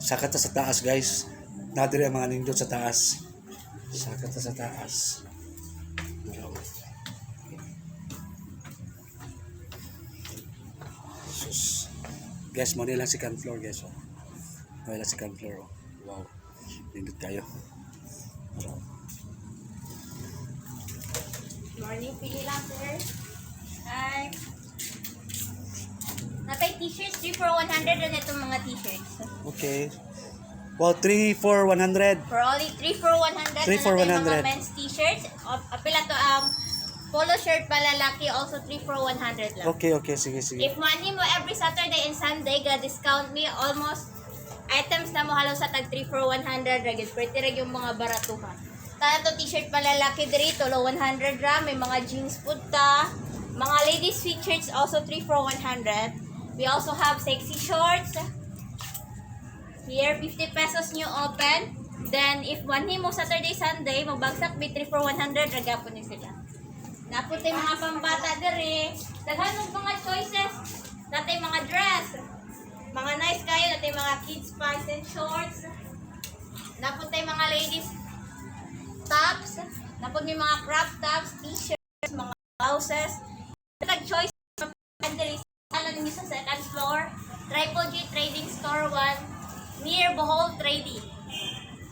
Sakat ta sa taas guys. Nadiri ang mga nindot sa taas. Sakat ta sa taas. Sus. Guys, mo lang second floor guys. Oh. Mo lang second floor. Oh. Wow. Nindot kayo. Morning, pili lang. Hi. Natay t-shirts, 3 for 100 rin itong mga t-shirts. Okay. Wow, 3 for 100. For only 3 for 100. 3 for na natay 100. mga men's t-shirts. Apila to, um, polo shirt pa lalaki, also 3 for 100 lang. Okay, okay. Sige, sige. If money mo every Saturday and Sunday, ga discount me almost items na mo halos sa tag 3 for 100 ragid. Pretty rag yung mga baratuhan. Kaya to t-shirt pa lalaki diri lo 100 ra, may mga jeans pud ta. Mga ladies sweatshirts also 3 for 100. We also have sexy shorts. Here 50 pesos new open. Then if money mo Saturday Sunday, magbagsak may 3 for 100 ragapon ni sila. Yung mga pambata diri. Daghan ng mga choices. Natay mga dress. Mga nice kayo. Natay mga kids pants and shorts. Yung mga ladies tops. Yung mga crop tops, t-shirts, mga blouses. Niyo sa second floor. Triple G Trading Store 1 near Bohol Trading.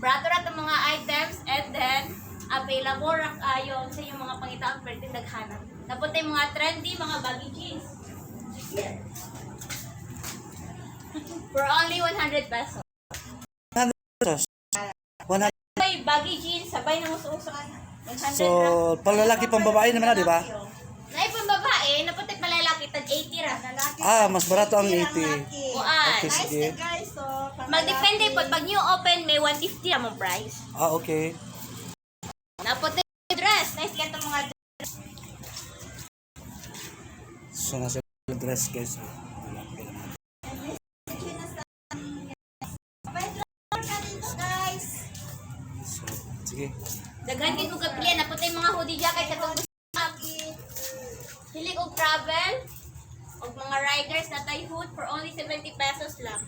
Brato ra mga items and then available ra kayo sa yung mga pangitaang pwede daghanan. Yung mga trendy, mga baggy jeans. For only 100 pesos. 100 pesos. 100. Sabay, baggy jeans, sabay na musuusok. 100 So, palalaki pang babae naman na, di ba? Ah, mas barato ang 80. Uan. Okay, sige. guys, so, Magdepende po, pag new open, may 150 among price. Ah, okay. Naputi dress, nice ka itong mga dress. So, nasa dress guys. Lalaki naman. guys. So, sige. Daghan din mo kapilian, naputi mga hoodie jacket katong gusto Hilig og travel, og mga riders na tay hood for only 70 pesos lang.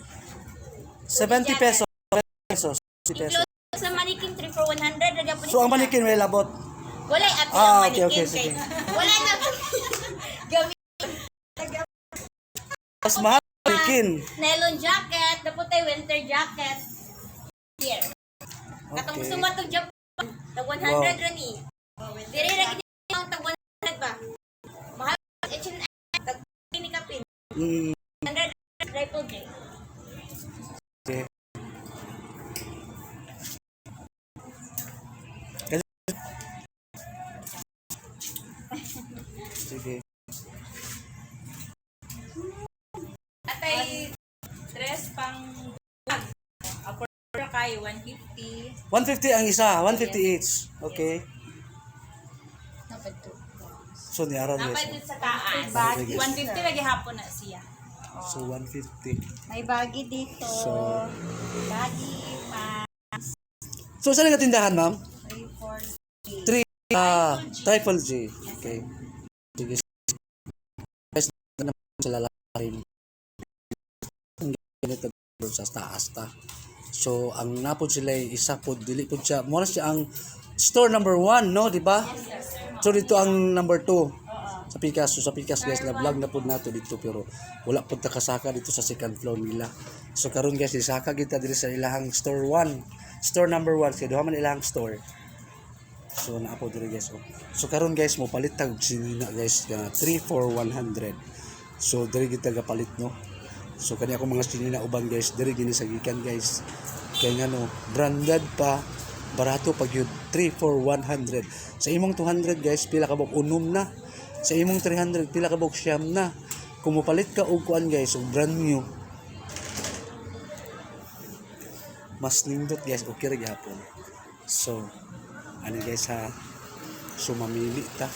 70 pesos. pesos. 70 pesos. Include sa manikin 3 for 100, raga po So, ang manikin may labot. Wala yung ato Ah, ang okay, manikin okay, sige. wala na gamit Mas mahal ang manikin. nylon jacket, naputi winter jacket. Here. Katong Okay. gusto mo itong Japan, tag 100 Wow. rin eh. Mm, 100 triple J. okay. Sige. Atay, dress pang Apor kay 150. 150 ang isa. 150 each. Okay. Napad to. So, niaran Napay guys. dun sa taas. Baggy. 150 lagi hapon na siya. So, 150. May baggy dito. So, baggy pa. so saan nga tindahan, ma'am? 340. 3 ah triple G. Okay. Sige. Guys, na naman sa lalaki. Ang ganito doon sa taas ta. So, ang napod sila ay isa po, dili po siya. Muna siya ang store number one, no? Di ba? So, dito ang number two. Sa Pikas. So, sa Pikas, guys, na vlog na po nato dito. Pero, wala po kasaka dito sa second floor nila. So, karon guys, isaka kita dito sa ilahang store one. Store number one. Kaya duha man ilahang store. So na po diri guys. Oh. So karon guys mo palit tag sinina guys nga 3 for 100. So diri kita palit no. So kani ako mga sinina uban guys diri gini sa gikan guys. Kay nga no branded pa barato pag yun 3 for 100. Sa imong 200 guys pila ka bog unom na. Sa imong 300 pila ka bog siyam na. Kung mopalit ka og kuan guys og brand new mas nindot guys okay ra gyapon. So ano guys ha so mamili ta